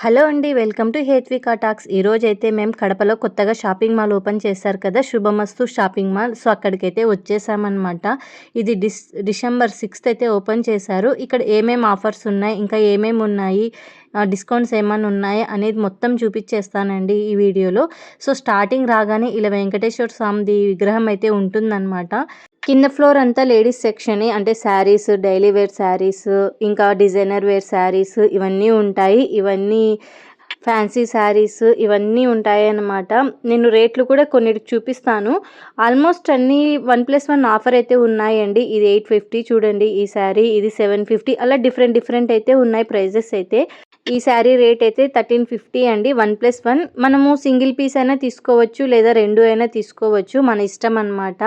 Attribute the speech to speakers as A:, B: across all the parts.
A: Hello అండి welcome to Hethvika talks. ఈరోజైతే మేము కడపలో కొత్తగా షాపింగ్ మాల్ ఓపెన్ చేశారు కదా శుభమస్తు షాపింగ్ మాల్. సో అక్కడికైతే వచ్చేసామన్నమాట. ఇది డిస్ డిసెంబర్ సిక్స్త్ అయితే ఓపెన్ చేశారు. ఇక్కడ ఏమేమి ఆఫర్స్ ఉన్నాయి ఇంకా ఏమేమి ఉన్నాయి డిస్కౌంట్స్ ఏమైనా ఉన్నాయి అనేది మొత్తం చూపించేస్తానండి ఈ వీడియోలో. సో స్టార్టింగ్ రాగానే ఇలా వెంకటేశ్వర స్వామిది విగ్రహం అయితే ఉంటుందన్నమాట. కింద ఫ్లోర్ అంతా లేడీస్ సెక్షన్ అంటే శారీస్ డైలీ వేర్ శారీస్ ఇంకా డిజైనర్ వేర్ శారీస్ ఇవన్నీ ఉంటాయి. ఇవన్నీ ఫ్యాన్సీ శారీస్ ఇవన్నీ ఉంటాయి అన్నమాట నేను రేట్లు కూడా కొన్నిటికి చూపిస్తాను. ఆల్మోస్ట్ అన్నీ వన్ ప్లస్ వన్ ఆఫర్ అయితే ఉన్నాయండి. ఇది ఎయిట్ ఫిఫ్టీ చూడండి ఈ శారీ ఇది సెవెన్ ఫిఫ్టీ అలా డిఫరెంట్ డిఫరెంట్ అయితే ఉన్నాయి ప్రైజెస్ అయితే. ఈ శారీ రేట్ అయితే థర్టీన్ ఫిఫ్టీ అండి. One plus one. మనము సింగిల్ పీస్ అయినా తీసుకోవచ్చు లేదా రెండు అయినా తీసుకోవచ్చు. మన ఇష్టం అనమాట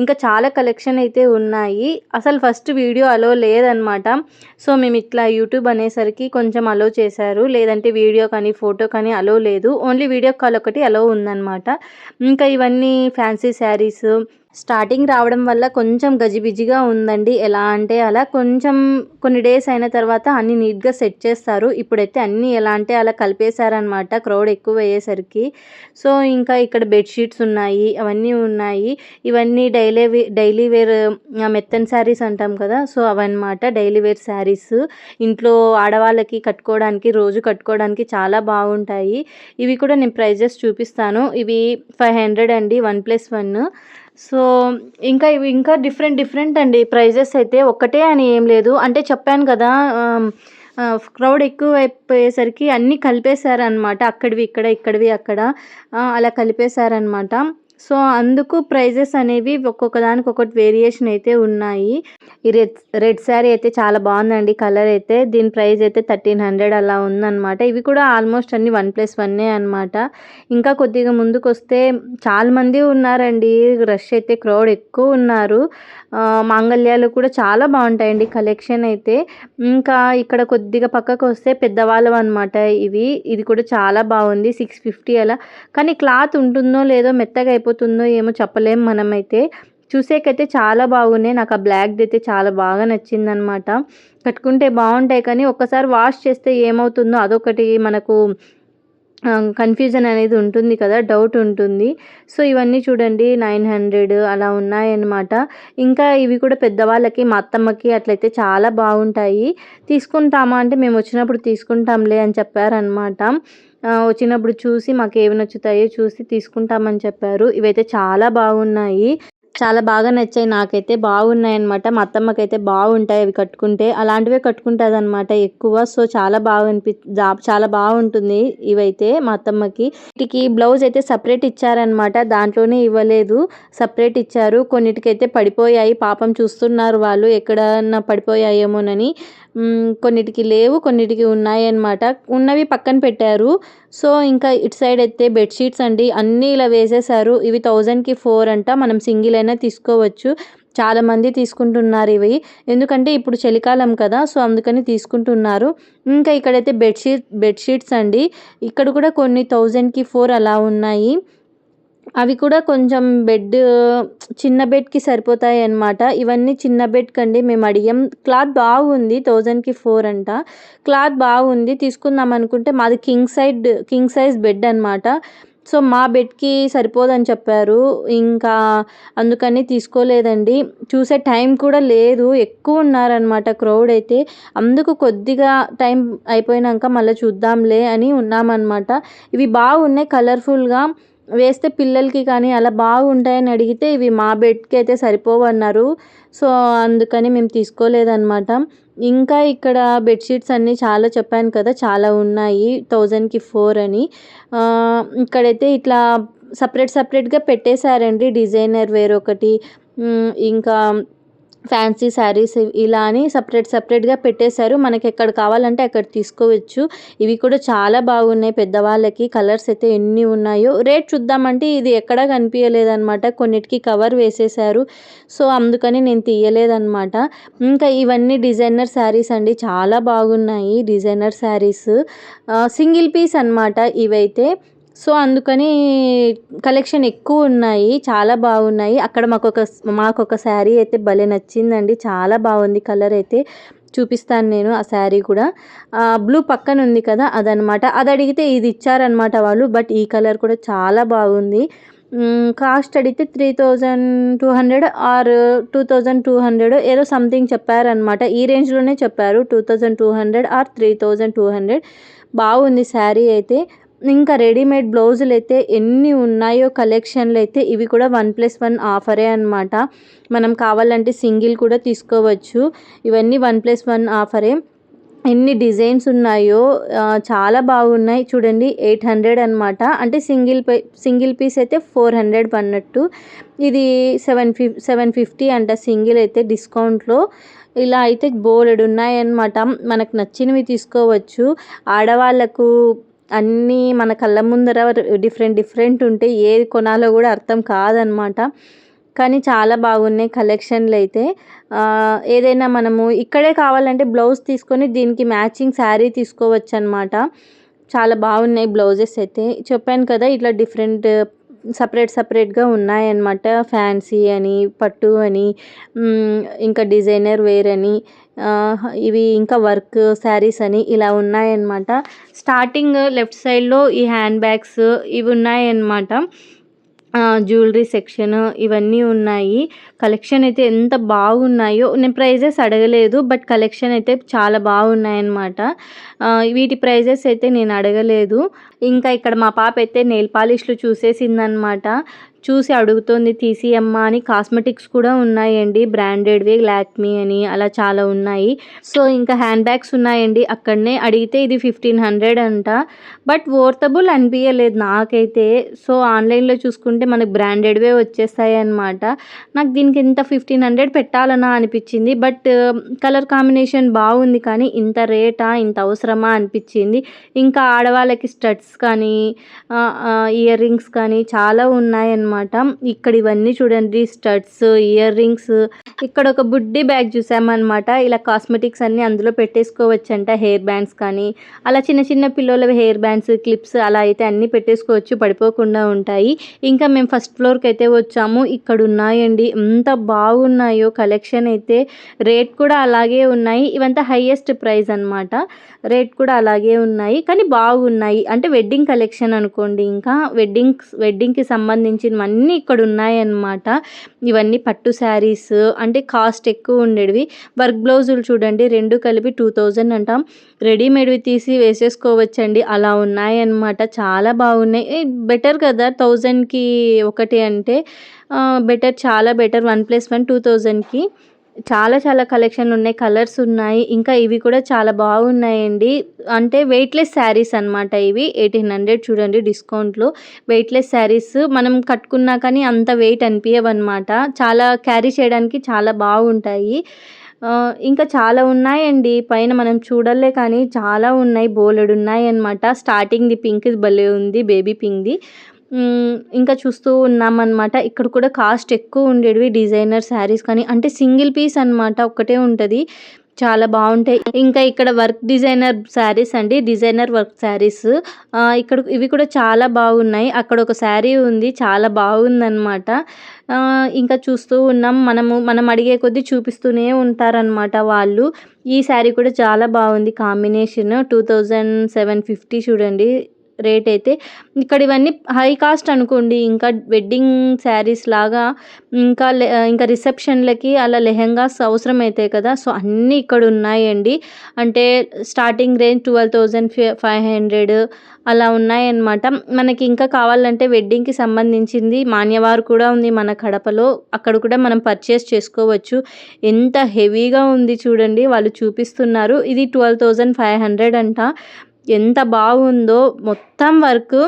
A: ఇంకా చాలా కలెక్షన్ అయితే ఉన్నాయి. అసలు ఫస్ట్ వీడియో అలో లేదనమాట సో మేము ఇట్లా యూట్యూబ్ అనేసరికి కొంచెం అలో చేశారు. లేదంటే వీడియో కానీ ఫోటో కానీ అలో లేదు. ఓన్లీ వీడియో కాల్ ఒకటి అలో ఉందన్నమాట. ఇంకా ఇవన్నీ ఫ్యాన్సీ శారీస్ స్టార్టింగ్ రావడం వల్ల కొంచెం గజిబిజిగా ఉందండి. ఎలా అంటే అలా కొంచెం కొన్ని డేస్ అయిన తర్వాత అన్ని నీట్గా సెట్ చేస్తారు. ఇప్పుడైతే అన్నీ ఎలా అంటే అలా కలిపేశారనమాట క్రౌడ్ ఎక్కువ అయ్యేసరికి సో ఇంకా ఇక్కడ బెడ్షీట్స్ ఉన్నాయి అవన్నీ ఉన్నాయి. ఇవన్నీ డైలీ డైలీ వేర్ మెత్తన్ శారీస్ అంటాం కదా సో అవన్నమాట డైలీ వేర్ శారీస్. ఇంట్లో ఆడవాళ్ళకి కట్టుకోవడానికి రోజు కట్టుకోవడానికి చాలా బాగుంటాయి. ఇవి కూడా నేను ప్రైజెస్ చూపిస్తాను. ఇవి ఫైవ్ హండ్రెడ్ అండి వన్ ప్లస్ వన్. సో ఇంకా ఇవి ఇంకా డిఫరెంట్ డిఫరెంట్ అండి. ప్రైజెస్ అయితే ఒక్కటే అని ఏం లేదు. అంటే చెప్పాను కదా క్రౌడ్ ఎక్కువ అయిపోయేసరికి అన్నీ కలిపేశారనమాట అక్కడివి ఇక్కడ ఇక్కడివి అక్కడ అలా కలిపేశారనమాట సో అందుకు ప్రైజెస్ అనేవి ఒక్కొక్క దానికి ఒక్కొక్కటి వేరియేషన్ అయితే ఉన్నాయి. ఈ రెడ్ రెడ్ శారీ అయితే చాలా బాగుందండి కలర్ అయితే. దీని ప్రైస్ అయితే థర్టీన్ హండ్రెడ్ అలా ఉందన్నమాట. ఇవి కూడా ఆల్మోస్ట్ అన్ని వన్ ప్లస్ వన్నే అనమాట ఇంకా కొద్దిగా ముందుకు వస్తే చాలామంది ఉన్నారండి రష్ అయితే క్రౌడ్ ఎక్కువ ఉన్నారు. మాంగళ్యాలు కూడా చాలా బాగుంటాయండి కలెక్షన్ అయితే. ఇంకా ఇక్కడ కొద్దిగా పక్కకు వస్తే పెద్దవాళ్ళం అనమాట ఇవి. ఇది కూడా చాలా బాగుంది సిక్స్ ఫిఫ్టీ అలా. కానీ క్లాత్ ఉంటుందో లేదో మెత్తగా అయిపోతుందో ఏమో చెప్పలేం మనమైతే. చూసేకైతే చాలా బాగున్నాయి. నాకు ఆ బ్లాక్ది అయితే చాలా బాగా నచ్చిందనమాట కట్టుకుంటే బాగుంటాయి కానీ ఒక్కసారి వాష్ చేస్తే ఏమవుతుందో అదొకటి మనకు కన్ఫ్యూజన్ అనేది ఉంటుంది కదా డౌట్ ఉంటుంది. సో ఇవన్నీ చూడండి నైన్ హండ్రెడ్ అలా ఉన్నాయన్నమాట. ఇంకా ఇవి కూడా పెద్దవాళ్ళకి మా అత్తమ్మకి అట్లయితే చాలా బాగుంటాయి. తీసుకుంటామా అంటే మేము వచ్చినప్పుడు తీసుకుంటాంలే అని చెప్పారనమాట వచ్చినప్పుడు చూసి మాకు ఏమి నచ్చుతాయో చూసి తీసుకుంటామని చెప్పారు. ఇవైతే చాలా బాగున్నాయి. చాలా బాగా నచ్చాయి. నాకైతే బాగున్నాయి అనమాట మా అత్తమ్మకైతే బాగుంటాయి అవి కట్టుకుంటే. అలాంటివే కట్టుకుంటుంది అనమాట ఎక్కువ. సో చాలా బాగా అనిపి చాలా బాగుంటుంది ఇవైతే మా అత్తమ్మకి. వీటికి బ్లౌజ్ అయితే సపరేట్ ఇచ్చారనమాట దాంట్లోనే ఇవ్వలేదు. సపరేట్ ఇచ్చారు. కొన్నిటికైతే పడిపోయాయి. పాపం చూస్తున్నారు వాళ్ళు. ఎక్కడన్నా పడిపోయాయేమోనని. కొన్నిటికి లేవు కొన్నిటికి ఉన్నాయి అన్నమాట. ఉన్నవి పక్కన పెట్టారు. సో ఇంకా ఇటు సైడ్ అయితే బెడ్షీట్స్ అండి. అన్నీ ఇలా వేసేసారు. ఇవి థౌజండ్కి ఫోర్ అంట. మనం సింగిల్ అయినా తీసుకోవచ్చు. చాలామంది తీసుకుంటున్నారు ఇవి. ఎందుకంటే ఇప్పుడు చలికాలం కదా సో అందుకని తీసుకుంటున్నారు. ఇంకా ఇక్కడైతే బెడ్షీట్ బెడ్షీట్స్ అండి. ఇక్కడ కూడా కొన్ని థౌజండ్కి ఫోర్ అలా ఉన్నాయి. అవి కూడా కొంచెం బెడ్ చిన్న బెడ్కి సరిపోతాయి అన్నమాట. ఇవన్నీ చిన్న బెడ్ కండి మేము అడిగాం. క్లాత్ బాగుంది థౌజండ్కి ఫోర్ అంట. క్లాత్ బాగుంది తీసుకుందాం అనుకుంటే మాది king side king size bed అనమాట సో మా బెడ్కి సరిపోదని చెప్పారు. ఇంకా అందుకని తీసుకోలేదండి. చూసే టైం కూడా లేదు. ఎక్కువ ఉన్నారనమాట క్రౌడ్ అయితే. అందుకు కొద్దిగా టైం అయిపోయినాక మళ్ళీ చూద్దాంలే అని ఉన్నామన్నమాట. ఇవి బాగున్నాయి కలర్ఫుల్గా. వేస్తే పిల్లలకి కానీ అలా బాగుంటాయని అడిగితే ఇవి మా బెడ్కి అయితే సరిపోవన్నారు సో అందుకని మేము తీసుకోలేదన్నమాట. ఇంకా ఇక్కడ బెడ్షీట్స్ అన్నీ చాలా చెప్పాను కదా చాలా ఉన్నాయి థౌజండ్కి ఫోర్ అని. ఇక్కడైతే ఇట్లా సపరేట్ సపరేట్గా పెట్టేశారండి డిజైనర్ వేరొకటి. ఇంకా ఫ్యాన్సీ శారీస్ ఇలా అని సపరేట్ సపరేట్గా పెట్టేశారు. మనకి ఎక్కడ కావాలంటే అక్కడ తీసుకోవచ్చు. ఇవి కూడా చాలా బాగున్నాయి. పెద్దవాళ్ళకి కలర్స్ అయితే ఎన్ని ఉన్నాయో. రేట్ చూద్దామంటే ఇది ఎక్కడా కనిపించలేదన్నమాట కొన్నిటికి కవర్ వేసేసారు సో అందుకని నేను తీయలేదన్నమాట. ఇంకా ఇవన్నీ డిజైనర్ శారీస్ అండి. చాలా బాగున్నాయి డిజైనర్ శారీస్. సింగిల్ పీస్ అనమాట ఇవైతే. సో అందుకని కలెక్షన్ ఎక్కువ ఉన్నాయి చాలా బాగున్నాయి. అక్కడ మాకు ఒక మాకు ఒక శారీ అయితే భలే నచ్చిందండి. చాలా బాగుంది కలర్ అయితే. చూపిస్తాను నేను ఆ శారీ కూడా. బ్లూ పక్కన ఉంది కదా అదనమాట అది అడిగితే ఇది ఇచ్చారనమాట వాళ్ళు బట్ ఈ కలర్ కూడా చాలా బాగుంది. కాస్ట్ అడిగితే three thousand two hundred or two thousand two hundred ఏదో సంథింగ్ చెప్పారనమాట ఈ రేంజ్లోనే చెప్పారు two thousand two hundred or three thousand two hundred. బాగుంది శారీ అయితే. ఇంకా రెడీమేడ్ బ్లౌజులు అయితే ఎన్ని ఉన్నాయో కలెక్షన్లు అయితే ఇవి కూడా వన్ ప్లస్ వన్ ఆఫరే అనమాట మనం కావాలంటే సింగిల్ కూడా తీసుకోవచ్చు. ఇవన్నీ వన్ ప్లస్ వన్ ఆఫరే. ఎన్ని డిజైన్స్ ఉన్నాయో చాలా బాగున్నాయి. చూడండి ఎయిట్ హండ్రెడ్ అనమాట అంటే సింగిల్ పై సింగిల్ పీస్ అయితే ఫోర్ హండ్రెడ్ పన్నట్టు. ఇది సెవెన్ ఫిఫ్ సెవెన్ ఫిఫ్టీ అంట సింగిల్ అయితే డిస్కౌంట్లో. ఇలా అయితే బోలెడు ఉన్నాయన్నమాట మనకు నచ్చినవి తీసుకోవచ్చు. ఆడవాళ్ళకు అన్నీ మన కళ్ళ ముందర డిఫరెంట్ డిఫరెంట్ ఉంటే ఏది కొనాలో కూడా అర్థం కాదనమాట కానీ చాలా బాగున్నాయి కలెక్షన్లు అయితే. ఏదైనా మనము ఇక్కడే కావాలంటే బ్లౌజ్ తీసుకొని దీనికి మ్యాచింగ్ శారీ తీసుకోవచ్చు అనమాట చాలా బాగున్నాయి బ్లౌజెస్ అయితే. చెప్పాను కదా ఇట్లా డిఫరెంట్ సపరేట్ సపరేట్గా ఉన్నాయన్నమాట. ఫ్యాన్సీ అని పట్టు అని ఇంకా డిజైనర్ వేర్ అని. ఇవి ఇంకా వర్క్ శారీస్ అని ఇలా ఉన్నాయన్నమాట. స్టార్టింగ్ లెఫ్ట్ సైడ్లో ఈ హ్యాండ్ బ్యాగ్స్ ఇవి ఉన్నాయన్నమాట. జ్యువెలరీ సెక్షన్ ఇవన్నీ ఉన్నాయి. కలెక్షన్ అయితే ఎంత బాగున్నాయో నేను ప్రైజెస్ అడగలేదు బట్ కలెక్షన్ అయితే చాలా బాగున్నాయన్నమాట. వీటి ప్రైజెస్ అయితే నేను అడగలేదు. ఇంకా ఇక్కడ మా పాప అయితే నెయిల్ పాలిష్లు చూసేసిందనమాట చూసి అడుగుతోంది తీసి అమ్మ అని. కాస్మెటిక్స్ కూడా ఉన్నాయండి. బ్రాండెడ్వి లాక్మీ అని అలా చాలా ఉన్నాయి. సో ఇంకా హ్యాండ్ బ్యాగ్స్ ఉన్నాయండి. అక్కడనే అడిగితే ఇది ఫిఫ్టీన్ హండ్రెడ్ అంట. బట్ వర్తబుల్ అనిపించలేదు నాకైతే. సో ఆన్లైన్లో చూసుకుంటే మనకు బ్రాండెడ్వే వచ్చేస్తాయి అనమాట నాకు దీనికి ఇంత ఫిఫ్టీన్ హండ్రెడ్ పెట్టాలనా అనిపించింది. బట్ కలర్ కాంబినేషన్ బాగుంది కానీ ఇంత రేటా ఇంత అవసరమా అనిపించింది. ఇంకా ఆడవాళ్ళకి స్టడ్స్ కానీ ఇయర్ రింగ్స్ కానీ చాలా ఉన్నాయన్నమాట ఇక్కడ ఇవన్నీ చూడండి స్టడ్స్ ఇయర్ రింగ్స్. ఇక్కడ ఒక బుడ్డి బ్యాగ్ చూసామన్నమాట. ఇలా కాస్మెటిక్స్ అన్ని అందులో పెట్టేసుకోవచ్చంట హెయిర్ బ్యాండ్స్ కానీ. అలా చిన్న చిన్న పిల్లల హెయిర్ బ్యాండ్స్ క్లిప్స్ అలా అయితే అన్ని పెట్టేసుకోవచ్చు పడిపోకుండా ఉంటాయి. ఇంకా మేము ఫస్ట్ ఫ్లోర్కి అయితే వచ్చాము. ఇక్కడ ఉన్నాయండి ఎంత బాగున్నాయో కలెక్షన్ అయితే. రేట్ కూడా అలాగే ఉన్నాయి. ఇవంతా హైయెస్ట్ ప్రైస్ అనమాట రేట్ కూడా అలాగే ఉన్నాయి. కానీ బాగున్నాయి. అంటే వెడ్డింగ్ కలెక్షన్ అనుకోండి ఇంకా. వెడ్డింగ్ వెడ్డింగ్కి ఇవన్నీ ఇక్కడ ఉన్నాయన్నమాట ఇవన్నీ పట్టు శారీస్ అంటే కాస్ట్ ఎక్కువ ఉండేవి వర్క్ బ్లౌజులు చూడండి రెండు కలిపి టూ థౌజండ్ అంటాం. రెడీమేడ్వి తీసి వేసేసుకోవచ్చండి. అలా ఉన్నాయన్నమాట. చాలా బాగున్నాయి. బెటర్ కదా థౌజండ్కి ఒకటి అంటే. బెటర్ చాలా better. One plus one two థౌజండ్కి. చాలా చాలా కలెక్షన్లు ఉన్నాయి కలర్స్ ఉన్నాయి ఇంకా ఇవి కూడా చాలా బాగున్నాయండి. అంటే వెయిట్లెస్ శారీస్ అనమాట ఇవి ఎయిటీన్ హండ్రెడ్ చూడండి డిస్కౌంట్లో వెయిట్లెస్ శారీస్ మనం కట్టుకున్నా కానీ అంత వెయిట్ అనిపించవన్నమాట చాలా క్యారీ చేయడానికి చాలా బాగుంటాయి. ఇంకా చాలా ఉన్నాయండి. పైన మనం చూడలే కానీ చాలా ఉన్నాయి. బోలెడు ఉన్నాయి అనమాట స్టార్టింగ్ది పింక్ భలే ఉంది బేబీ పింక్ది ఇంకా చూస్తూ ఉన్నామన్నమాట. ఇక్కడ కూడా కాస్ట్ ఎక్కువ ఉండేవి డిజైనర్ శారీస్ కానీ అంటే సింగిల్ పీస్ అనమాట ఒక్కటే ఉంటుంది. చాలా బాగుంటాయి. ఇంకా ఇక్కడ వర్క్ డిజైనర్ శారీస్ అండి డిజైనర్ వర్క్ శారీస్. ఇక్కడ ఇవి కూడా చాలా బాగున్నాయి. అక్కడ ఒక శారీ ఉంది చాలా బాగుందన్నమాట. ఇంకా చూస్తూ ఉన్నాం. మనము మనం అడిగే కొద్దీ చూపిస్తూనే ఉంటారనమాట వాళ్ళు. ఈ శారీ కూడా చాలా బాగుంది. Combination two thousand seven fifty చూడండి. రేట్ అయితే ఇక్కడ ఇవన్నీ హై కాస్ట్ అనుకోండి ఇంకా వెడ్డింగ్ శారీస్ లాగా ఇంకా ఇంకా రిసెప్షన్లకి అలా లెహెంగాస్ అవసరం అవుతాయి కదా. సో అన్నీ ఇక్కడ ఉన్నాయండి. అంటే starting range twelve thousand five hundred అలా ఉన్నాయన్నమాట. మనకి ఇంకా కావాలంటే వెడ్డింగ్కి సంబంధించింది మాన్యవారు కూడా ఉంది మన కడపలో. అక్కడ కూడా మనం పర్చేస్ చేసుకోవచ్చు. ఎంత హెవీగా ఉంది చూడండి వాళ్ళు చూపిస్తున్నారు. ఇది ట్వెల్వ్ థౌజండ్ ఫైవ్ హండ్రెడ్ అంట. ఎంత బాగుందో మొత్తం వర్క్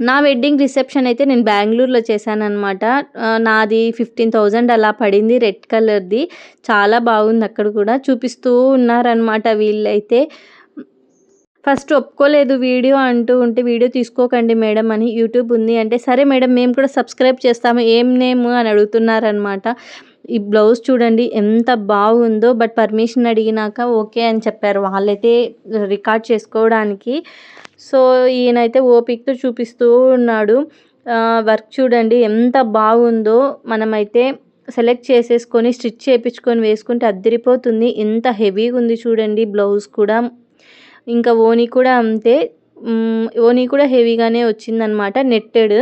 A: నా వెడ్డింగ్ రిసెప్షన్ అయితే నేను బెంగళూరులో చేశానమాట నాది ఫిఫ్టీన్ థౌజండ్ అలా పడింది రెడ్ కలర్ది చాలా బాగుంది అక్కడ కూడా. చూపిస్తూ ఉన్నారనమాట వీళ్ళైతే. ఫస్ట్ ఒప్పుకోలేదు వీడియో అంటూ ఉంటే వీడియో తీసుకోకండి మేడం అని యూట్యూబ్ ఉంది అంటే సరే మేడం మేము కూడా సబ్స్క్రైబ్ చేస్తాము ఏం నేమ్ అని అడుగుతున్నారనమాట ఈ బ్లౌజ్ చూడండి ఎంత బాగుందో బట్ పర్మిషన్ అడిగినాక ఓకే అని చెప్పారు. వాళ్ళైతే రికార్డ్ చేసుకోవడానికి. సో ఈయనైతే ఓపిక్తో చూపిస్తూ ఉన్నాడు. వర్క్ చూడండి ఎంత బాగుందో. మనమైతే సెలెక్ట్ చేసేసుకొని స్టిచ్ చేయించుకొని వేసుకుంటే అద్దరిపోతుంది. ఎంత హెవీగా ఉంది చూడండి బ్లౌజ్ కూడా. ఇంకా ఓని కూడా అంతే. ఓని కూడా హెవీగానే వచ్చిందనమాట నెట్టెడ్.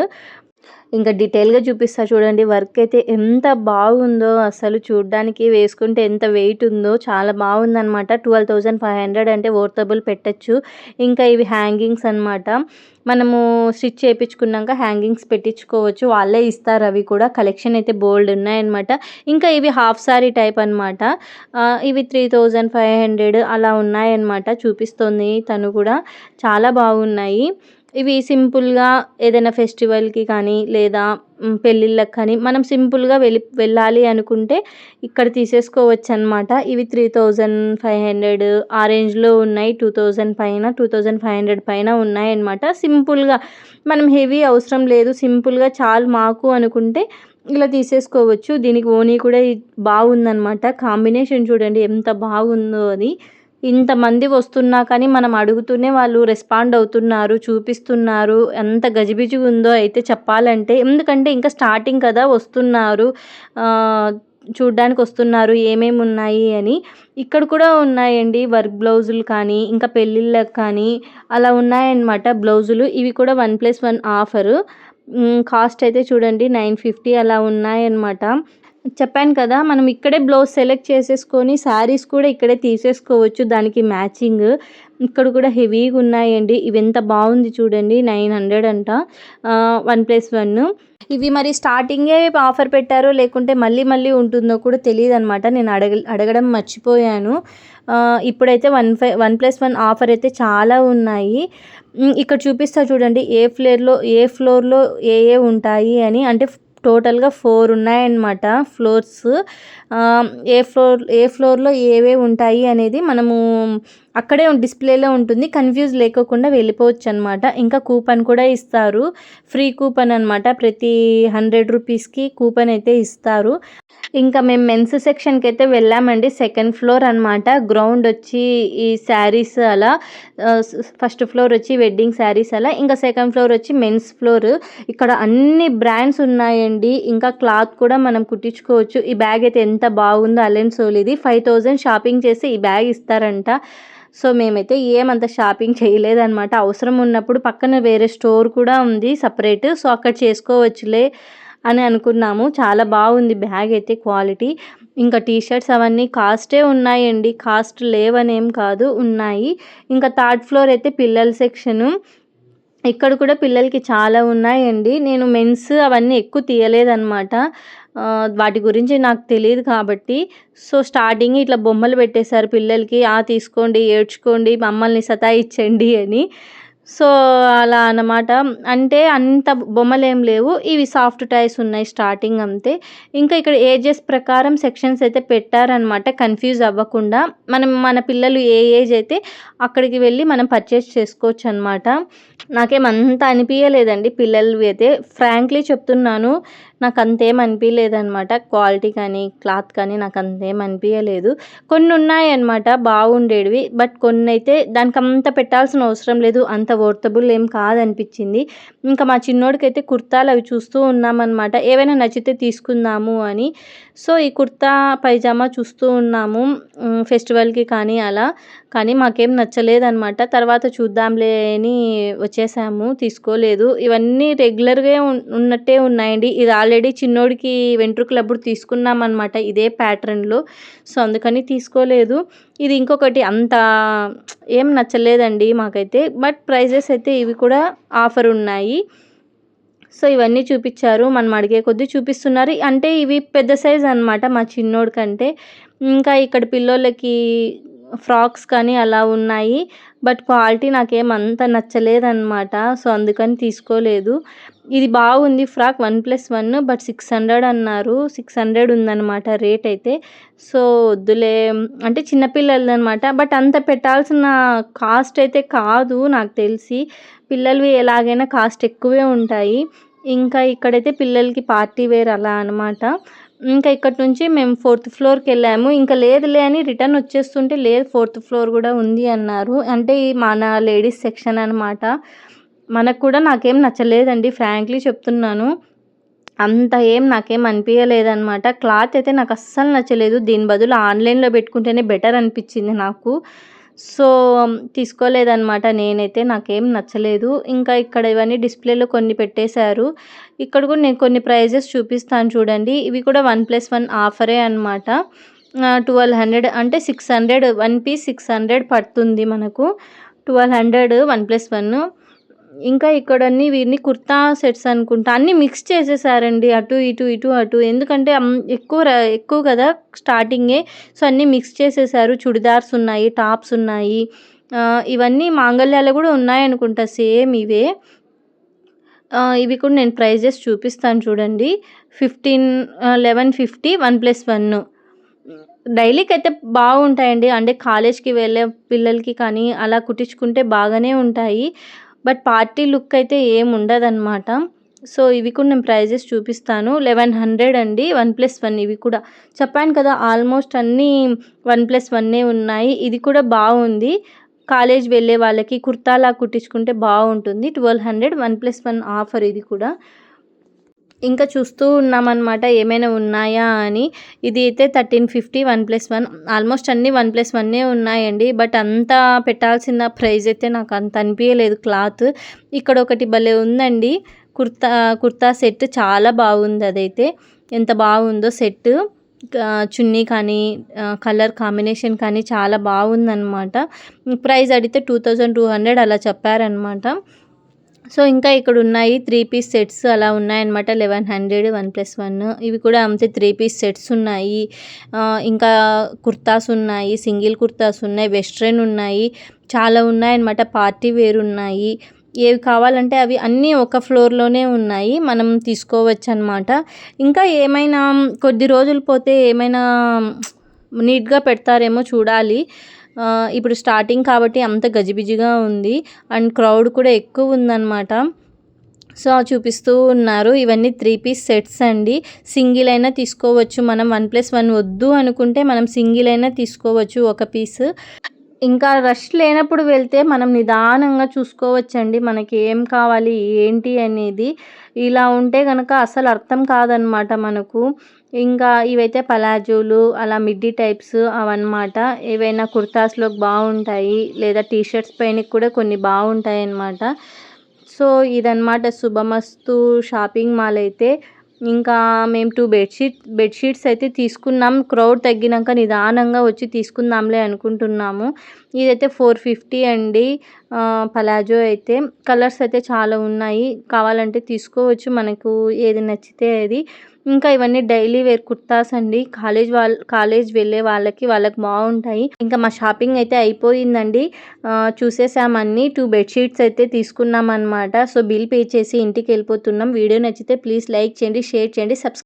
A: ఇంకా డీటెయిల్గా చూపిస్తా చూడండి. వర్క్ అయితే ఎంత బాగుందో అసలు చూడడానికి వేసుకుంటే ఎంత వెయిట్ ఉందో చాలా బాగుందనమాట ట్వెల్వ్ థౌజండ్ ఫైవ్ హండ్రెడ్ అంటే వర్తబుల్ పెట్టచ్చు. ఇంకా ఇవి హ్యాంగింగ్స్ అనమాట మనము స్టిచ్ చేయించుకున్నాక హ్యాంగింగ్స్ పెట్టించుకోవచ్చు. వాళ్ళే ఇస్తారు అవి కూడా. కలెక్షన్ అయితే బోల్డ్ ఉన్నాయన్నమాట. ఇంకా ఇవి హాఫ్ సారీ టైప్ అనమాట ఇవి త్రీ థౌజండ్ ఫైవ్ హండ్రెడ్ అలా ఉన్నాయన్నమాట. చూపిస్తోంది తను కూడా. చాలా బాగున్నాయి. ఇవి సింపుల్గా ఏదైనా ఫెస్టివల్కి కానీ లేదా పెళ్ళిళ్ళకి కానీ మనం సింపుల్గా వెళ్ళి వెళ్ళాలి అనుకుంటే ఇక్కడ తీసేసుకోవచ్చు అనమాట ఇవి త్రీ థౌజండ్ ఫైవ్ హండ్రెడ్ ఆ రేంజ్లో ఉన్నాయి. టూ థౌజండ్ పైన టూ థౌజండ్ ఫైవ్ హండ్రెడ్ పైన ఉన్నాయి అనమాట సింపుల్గా మనం హెవీ అవసరం లేదు. సింపుల్గా చాలు మాకు అనుకుంటే ఇలా తీసేసుకోవచ్చు. దీనికి ఓనీ కూడా బాగుందనమాట కాంబినేషన్ చూడండి ఎంత బాగుందో అది. ఇంతమంది వస్తున్నా కానీ మనం అడుగుతూనే వాళ్ళు రెస్పాండ్ అవుతున్నారు చూపిస్తున్నారు. ఎంత గజిబిజిగా ఉందో అయితే చెప్పాలంటే ఎందుకంటే ఇంకా స్టార్టింగ్ కదా వస్తున్నారు. చూడ్డానికి వస్తున్నారు ఏమేమి ఉన్నాయి అని. ఇక్కడ కూడా ఉన్నాయండి వర్క్ బ్లౌజులు కానీ ఇంకా పెళ్ళిళ్ళకి కానీ అలా ఉన్నాయన్నమాట బ్లౌజులు ఇవి కూడా one plus one offer cost అయితే చూడండి నైన్ ఫిఫ్టీ అలా ఉన్నాయన్నమాట. చెప్పాను కదా మనం ఇక్కడే బ్లౌజ్ సెలెక్ట్ చేసేసుకొని శారీస్ కూడా ఇక్కడే తీసేసుకోవచ్చు దానికి మ్యాచింగ్ ఇక్కడ కూడా హెవీగా ఉన్నాయండి. ఇవి ఎంత బాగుంది చూడండి నైన్ హండ్రెడ్ అంట. వన్ ప్లస్ వన్ ఇవి మరి స్టార్టింగే ఆఫర్ పెట్టారో లేకుంటే మళ్ళీ మళ్ళీ ఉంటుందో కూడా తెలియదు అనమాట నేను అడగ అడగడం మర్చిపోయాను. ఇప్పుడైతే one five one plus one offer అయితే చాలా ఉన్నాయి. ఇక్కడ చూపిస్తా చూడండి ఏ ఫ్లేర్లో ఏ ఫ్లోర్లో ఏ ఏ ఉంటాయి అని. అంటే టోటల్గా ఫోర్ ఉన్నాయన్నమాట ఫ్లోర్స్. ఏ ఫ్లోర్ ఏ ఫ్లోర్లో ఏవే ఉంటాయి అనేది మనము అక్కడే డిస్ప్లేలో ఉంటుంది. కన్ఫ్యూజ్ లేకోకుండా వెళ్ళిపోవచ్చు అనమాట ఇంకా కూపన్ కూడా ఇస్తారు. ఫ్రీ కూపన్ అనమాట ప్రతి హండ్రెడ్ రూపీస్కి కూపన్ అయితే ఇస్తారు. ఇంకా మేము మెన్స్ సెక్షన్కి అయితే వెళ్ళామండి. సెకండ్ ఫ్లోర్ అనమాట గ్రౌండ్ వచ్చి ఈ శారీస్ అలా ఫస్ట్ ఫ్లోర్ వచ్చి వెడ్డింగ్ శారీస్ అలా ఇంకా సెకండ్ ఫ్లోర్ వచ్చి మెన్స్ ఫ్లోర్. ఇక్కడ అన్ని బ్రాండ్స్ ఉన్నాయండి. అండి ఇంకా క్లాత్ కూడా మనం కుట్టించుకోవచ్చు. ఈ బ్యాగ్ అయితే ఎంత బాగుందో అలెన్ సోలిది. ఫైవ్ థౌజండ్ షాపింగ్ చేసి ఈ బ్యాగ్ ఇస్తారంట. సో మేమైతే ఏమంత షాపింగ్ చేయలేదన్నమాట. అవసరం ఉన్నప్పుడు పక్కన వేరే స్టోర్ కూడా ఉంది సపరేట్. సో అక్కడ చేసుకోవచ్చులే అని అనుకున్నాము. చాలా బాగుంది బ్యాగ్ అయితే క్వాలిటీ. ఇంకా టీ షర్ట్స్ అవన్నీ కాస్టే ఉన్నాయండి. కాస్ట్ లేవనేం కాదు ఉన్నాయి. ఇంకా థర్డ్ ఫ్లోర్ అయితే పిల్లల సెక్షను. ఇక్కడ కూడా పిల్లలకి చాలా ఉన్నాయండి. నేను మెన్స్ అవన్నీ ఎక్కువ తీయలేదన్నమాట. వాటి గురించి నాకు తెలియదు కాబట్టి. సో స్టార్టింగ్ ఇట్లా బొమ్మలు పెట్టేశారు పిల్లలకి. ఆ తీసుకోండి ఏడ్చుకోండి మమ్మల్ని సతాయించండి అని. సో అలా అన్నమాట. అంటే అంత బొమ్మలు ఏం లేవు. ఇవి సాఫ్ట్ టాయ్స్ ఉన్నాయి స్టార్టింగ్ అంతే. ఇంకా ఇక్కడ ఏజెస్ ప్రకారం సెక్షన్స్ అయితే పెట్టారనమాట కన్ఫ్యూజ్ అవ్వకుండా. మనం మన పిల్లలు ఏ ఏజ్ అయితే అక్కడికి వెళ్ళి మనం పర్చేస్ చేసుకోవచ్చు అనమాట నాకేం అంత అనిపించలేదండి పిల్లలు అయితే. ఫ్రాంక్లీ చెప్తున్నాను. నాకు అంతేం అనిపించలేదనమాట క్వాలిటీ కానీ క్లాత్ కానీ నాకు అంతేం అనిపించలేదు కొన్ని ఉన్నాయన్నమాట బాగుండేవి బట్ కొన్ని అయితే దానికి అంత పెట్టాల్సిన అవసరం లేదు. అంత వర్తబుల్ ఏం కాదనిపించింది ఇంకా మా చిన్నోడికైతే కుర్తాలు అవి చూస్తూ ఉన్నామన్నమాట ఏవైనా నచ్చితే తీసుకుందాము అని. సో ఈ కుర్తా పైజామా చూస్తూ ఉన్నాము. ఫెస్టివల్కి కానీ అలా. కానీ మాకేం నచ్చలేదన్నమాట తర్వాత చూద్దాంలే అని వచ్చేసాము. తీసుకోలేదు. ఇవన్నీ రెగ్యులర్గా ఉన్నట్టే ఉన్నాయండి. ఇది ఆల్రెడీ చిన్నోడికి వెంట్రుకలు అప్పుడు తీసుకున్నామన్నమాట ఇదే ప్యాటర్న్లో. సో అందుకని తీసుకోలేదు. ఇది ఇంకొకటి అంత ఏం నచ్చలేదండి మాకైతే. బట్ ప్రైజెస్ అయితే ఇవి కూడా ఆఫర్ ఉన్నాయి. సో ఇవన్నీ చూపించారు. మనం అడిగే కొద్దీ చూపిస్తున్నారు. అంటే ఇవి పెద్ద సైజ్ అనమాట మా చిన్నోడి కంటే. ఇంకా ఇక్కడ పిల్లోళ్ళకి ఫ్రాక్స్ కానీ అలా ఉన్నాయి. బట్ క్వాలిటీ నాకేం అంత నచ్చలేదన్నమాట. సో అందుకని తీసుకోలేదు. ఇది బాగుంది frock one plus one but six hundred అన్నారు. సిక్స్ హండ్రెడ్ ఉందన్నమాట రేట్ అయితే. సో వద్దులే. అంటే చిన్నపిల్లలది అనమాట బట్ అంత పెట్టాల్సిన కాస్ట్ అయితే కాదు నాకు తెలిసి. పిల్లలవి ఎలాగైనా కాస్ట్ ఎక్కువే ఉంటాయి. ఇంకా ఇక్కడైతే పిల్లలకి పార్టీ వేర్ అలా అనమాట ఇంకా ఇక్కడ నుంచి మేము ఫోర్త్ ఫ్లోర్కి వెళ్ళాము. ఇంకా లేదులే అని రిటర్న్ వచ్చేస్తుంటే లేదు ఫోర్త్ ఫ్లోర్ కూడా ఉంది అన్నారు. అంటే మన లేడీస్ సెక్షన్ అనమాట మనకు కూడా నాకేం నచ్చలేదండి ఫ్రాంక్లీ చెప్తున్నాను. అంత ఏం నాకేం అనిపించలేదన్నమాట క్లాత్ అయితే నాకు అస్సలు నచ్చలేదు. దీని బదులు ఆన్లైన్లో పెట్టుకుంటేనే బెటర్ అనిపించింది నాకు. సో తీసుకోలేదన్నమాట. నేనైతే నాకేం నచ్చలేదు. ఇంకా ఇక్కడ ఇవన్నీ డిస్ప్లేలో కొన్ని పెట్టేశారు. ఇక్కడ కూడా నేను కొన్ని ప్రైజెస్ చూపిస్తాను చూడండి. ఇవి కూడా వన్ ప్లస్ వన్ ఆఫరే అనమాట ట్వెల్వ్ హండ్రెడ్ అంటే six hundred one piece six hundred పడుతుంది మనకు. Twelve hundred one plus one. ఇంకా ఇక్కడ అన్ని వీరిని కుర్తా సెట్స్ అనుకుంటా. అన్నీ మిక్స్ చేసేసారండి. అటు ఇటు ఇటు అటు. ఎందుకంటే ఎక్కువ ఎక్కువ కదా స్టార్టింగే. సో అన్నీ మిక్స్ చేసేసారు. చుడిదార్స్ ఉన్నాయి టాప్స్ ఉన్నాయి. ఇవన్నీ మాంగళ్యాలు కూడా ఉన్నాయనుకుంటా. సేమ్ ఇవే. ఇవి కూడా నేను ప్రైజెస్ చూపిస్తాను చూడండి. Fifteen eleven fifty one plus one. డైలీకి అయితే బాగుంటాయండి. అంటే కాలేజ్కి వెళ్ళే పిల్లలకి కానీ అలా కుట్టించుకుంటే బాగానే ఉంటాయి. బట్ పార్టీ లుక్ అయితే ఏం ఉండదన్నమాట. సో ఇవి కూడా నేను ప్రైజెస్ చూపిస్తాను. లెవెన్ హండ్రెడ్ అండి. వన్ ప్లస్ వన్ ఇవి కూడా. చెప్పాను కదా ఆల్మోస్ట్ అన్నీ వన్ ప్లస్ వన్నే ఉన్నాయి. ఇది కూడా బాగుంది. కాలేజ్ వెళ్ళే వాళ్ళకి కుర్తాలా కుట్టించుకుంటే బాగుంటుంది. Twelve hundred one plus one offer ఇది కూడా. ఇంకా చూస్తూ ఉన్నామన్నమాట ఏమైనా ఉన్నాయా అని. ఇది అయితే thirteen fifty one plus one. Almost అన్నీ వన్ ప్లస్ వన్నే ఉన్నాయండి. బట్ అంత పెట్టాల్సిన ప్రైస్ అయితే నాకు అంత అనిపించలేదు క్లాత్. ఇక్కడ ఒకటి భలే ఉందండి. కుర్తా కుర్తా సెట్ చాలా బాగుంది అదైతే. ఎంత బాగుందో సెట్. చున్నీ కానీ కలర్ కాంబినేషన్ కానీ చాలా బాగుందన్నమాట. ప్రైస్ అడిగితే టూ థౌజండ్ టూ హండ్రెడ్ అలా చెప్పారనమాట సో ఇంకా ఇక్కడ ఉన్నాయి త్రీ పీస్ సెట్స్ అలా ఉన్నాయన్నమాట. Eleven hundred one plus one. ఇవి కూడా అంతే త్రీ పీస్ సెట్స్ ఉన్నాయి. ఇంకా కుర్తాస్ ఉన్నాయి సింగిల్ కుర్తాస్ ఉన్నాయి వెస్ట్రన్ ఉన్నాయి. చాలా ఉన్నాయన్నమాట. పార్టీ వేర్ ఉన్నాయి. ఏవి కావాలంటే అవి అన్నీ ఒక ఫ్లోర్లోనే ఉన్నాయి. మనం తీసుకోవచ్చు అనమాట ఇంకా ఏమైనా కొద్ది రోజులు పోతే ఏమైనా నీట్గా పెడతారేమో చూడాలి. ఇప్పుడు స్టార్టింగ్ కాబట్టి అంత గజిబిజిగా ఉంది. అండ్ క్రౌడ్ కూడా ఎక్కువ ఉందన్నమాట. సో చూపిస్తూ ఉన్నారు. ఇవన్నీ త్రీ పీస్ సెట్స్ అండి. సింగిల్ అయినా తీసుకోవచ్చు. మనం వన్ ప్లస్ వన్ వద్దు అనుకుంటే మనం సింగిల్ అయినా తీసుకోవచ్చు ఒక పీస్ ఇంకా రష్ లేనప్పుడు వెళ్తే మనం నిదానంగా చూసుకోవచ్చండి. మనకి ఏం కావాలి ఏంటి అనేది. ఇలా ఉంటే కనుక అసలు అర్థం కాదనమాట మనకు. ఇంకా ఇవైతే పలాజోలు అలా మిడ్డీ టైప్స్ అవన్నమాట. ఏవైనా కుర్తాస్లోకి బాగుంటాయి లేదా టీషర్ట్స్ పైన కూడా కొన్ని బాగుంటాయి అన్నమాట సో ఇదన్నమాట శుభమస్తు షాపింగ్ మాల్ అయితే. ఇంకా మేము టూ బెడ్షీట్ బెడ్షీట్స్ అయితే తీసుకున్నాం. క్రౌడ్ తగ్గినాక నిదానంగా వచ్చి తీసుకుందాంలే అనుకుంటున్నాము. ఇదైతే ఫోర్ ఫిఫ్టీ అండి పలాజో అయితే. కలర్స్ అయితే చాలా ఉన్నాయి. కావాలంటే తీసుకోవచ్చు మనకు ఏది నచ్చితే అది. ఇంకా ఇవన్నీ డైలీ వేర్ కుర్తాస్ అండి. కాలేజ్ వాళ్ళ కాలేజ్ వెళ్ళే వాళ్ళకి వాళ్ళకి బాగుంటాయి. ఇంకా మా షాపింగ్ అయితే అయిపోయిందండి. చూసేసామన్నీ టూ బెడ్షీట్స్ అయితే తీసుకున్నాం అనమాట సో బిల్ పే చేసి ఇంటికి వెళ్ళిపోతున్నాం. వీడియో నచ్చితే ప్లీజ్ లైక్ చేయండి షేర్ చేయండి సబ్స్క్రైబ్